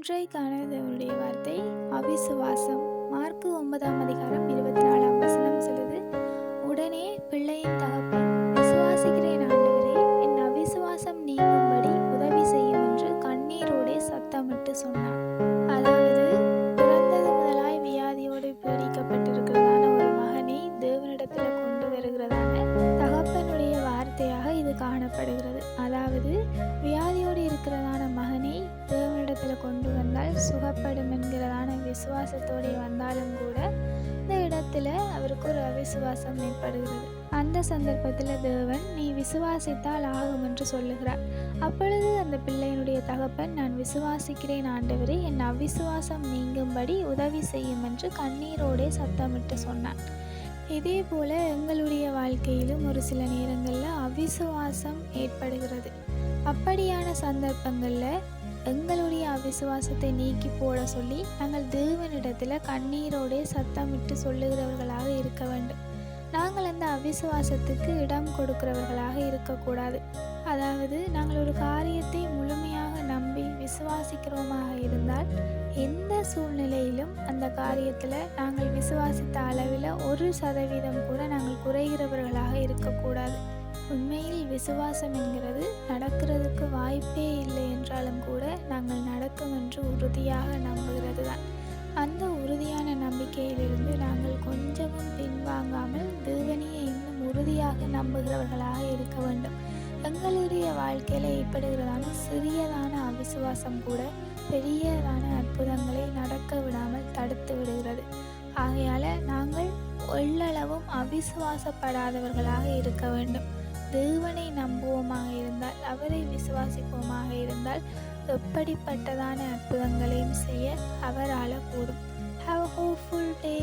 இன்றைக்கானதனுடைய வார்த்தை அவிசுவாசம். மார்க்கு ஒன்பதாம் அதிகாரம் இருபத்தி நாலாம் வசனம் சொல்லுது உடனே பிள்ளையின் தகப்பன் விசுவாசிக்கிறேன் ஆண்டவரே என் அவிசுவாசம் நீங்கும்படி உதவி செய்யும் என்று கண்ணீரோடே சத்தமிட்டு சொன்னான். அதாவது பிறந்தது முதலாய் வியாதியோடு பீடிக்கப்பட்டிருக்கிறதான ஒரு மகனை கொண்டு வருகிறதான தகப்பனுடைய வார்த்தையாக இது காணப்படுகிறது. அதாவது வியாதியோடு வந்தால் என்கிறதான விசுவாசத்தோடு வந்தாலும் கூட இந்த இடத்துல அவருக்கு ஒரு அவிசுவாசம் ஏற்படுகிறது. அந்த சந்தர்ப்பத்தில் தேவன் நீ விசுவாசித்தால் ஆகும் என்று சொல்லுகிறார். அப்பொழுது அந்த பிள்ளையினுடைய தகப்பன் நான் விசுவாசிக்கிறேன் ஆண்டவரே என் அவிசுவாசம் நீங்கும்படி உதவி செய்யும் என்று கண்ணீரோடே சத்தமிட்டு சொன்னான். இதே போல எங்களுடைய வாழ்க்கையிலும் ஒரு சில நேரங்களில் அவிசுவாசம் ஏற்படுகிறது. அப்படியான சந்தர்ப்பங்களில் எங்களுடைய அவிசுவாசத்தை நீக்கி போட சொல்லி நாங்கள் தேவனிடத்தில் கண்ணீரோடே சத்தமிட்டு சொல்லுகிறவர்களாக இருக்க வேண்டும். நாங்கள் அந்த அவிசுவாசத்துக்கு இடம் கொடுக்கிறவர்களாக இருக்கக்கூடாது. அதாவது நாங்கள் ஒரு காரியத்தை முழுமையாக நம்பி விசுவாசிக்கிறோமாக இருந்தால் எந்த சூழ்நிலையிலும் அந்த காரியத்தில் நாங்கள் விசுவாசித்த அளவில் ஒரு சதவீதம் கூட நாங்கள் குறைகிறவர்களாக இருக்கக்கூடாது. உண்மையில் விசுவாசம் என்கிறது நடக்கிறதுக்கு வாய்ப்பே நடக்கும் என்று உறுதியாக நம்புகிறது தான் அந்த உறுதியான நம்பிக்கையிலிருந்து நாங்கள் கொஞ்சமும் பின்வாங்காமல் தேவனையை இன்னும் உறுதியாக நம்புகிறவர்களாக இருக்க வேண்டும். எங்களுடைய வாழ்க்கையில் ஏற்படுகிறதான சிறியதான அவிசுவாசம் கூட பெரியதான அற்புதங்களை நடக்க விடாமல் தடுத்து விடுகிறது. ஆகையால் நாங்கள் எள்ளளவும் அவிசுவாசப்படாதவர்களாக இருக்க வேண்டும். தேவனை நம்புவோமாக இருந்தால் அவரை விசுவாசிப்போமாக இருந்தால் எப்படிப்பட்டதான அற்புதங்களையும் செய்ய அவரால் கூடும். Have hopeful day